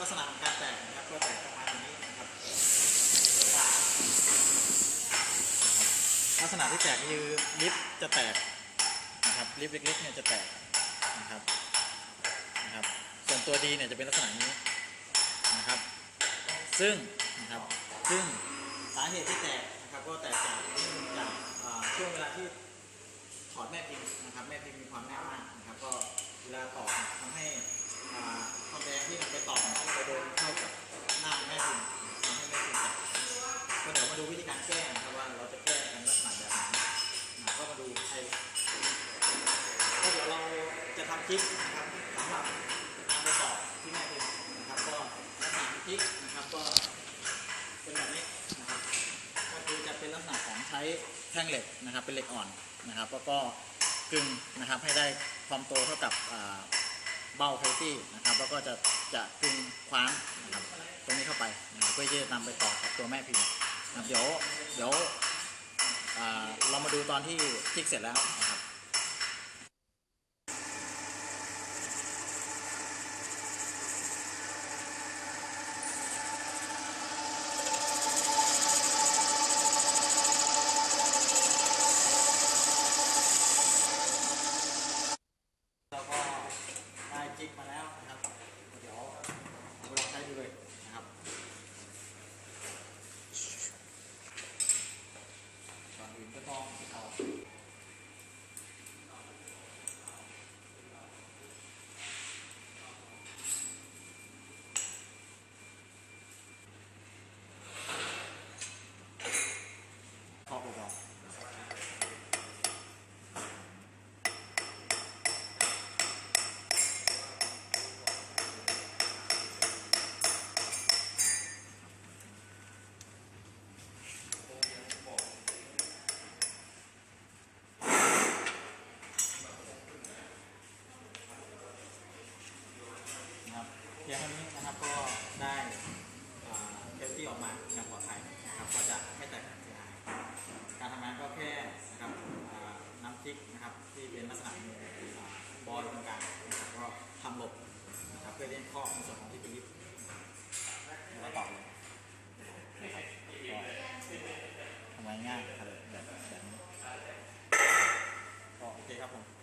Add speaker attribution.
Speaker 1: ลักษณะของการแตกนะครับก็แตกประมาณนี้นะครับลักษณะที่แตกคือลิฟต์จะแตกนะครับลิฟต์เล็กๆเนี่ยจะแตกนะครับนะครับ ส่วนตัวดีเนี่ยจะเป็นลักษณะนี้นะครับ ซึ่งนะครับซึ่งสาเหตุที่แตกนะครับก็แตกจากจากช่วงเวลาที่ถอดแม่พิมพ์นะครับแม่พิมพ์มีความแน่นมากนะครับก็เวลาต่อทำให ดูวิธีการแก้นะครับว่าเราจะแก้กันลักษณะแบบไหนนะก็มาดูไอ้ก็เดี๋ยวเราจะทำคลิปนะครับสำหรับการไปต่อที่แม่พิมพ์นะครับ ก็ลักษณะคลิปนะครับก็เป็นแบบนี้นะครับก็คือจะเป็นลักษณะของใช้แท่งเหล็กนะครับ เป็นเหล็กอ่อนนะครับ แล้วก็กึ่งนะครับให้ได้ความโตเท่ากับเบ้าไทตี้นะครับ แล้วก็จะจะกึ่งคว้านนะครับตรงนี้เข้าไปนะครับเพื่อที่จะนำไปต่อกับตัวแม่พิมพ์ เดี๋ยวเดี๋ยวเรามาดูตอนที่คลิกเสร็จแล้ว พียงรั้งนี้นะครับก็ได้เซฟที่ออกมาอย่างปลอดภัยนะครับก็จะไม่แตกเสียหายการทำงานก็แค่นะครับน้ำทิกนะครับที่เป็นลักษณะบอลตรงกลางนะครับก็ทำหลบนะครับเพื่อเล่นข้อในส่วนของที่เป็นลิฟต์แล้วต่อเลยนะครับทำไมง่ายครับแบบแบบนี้ก็โอเคครับผม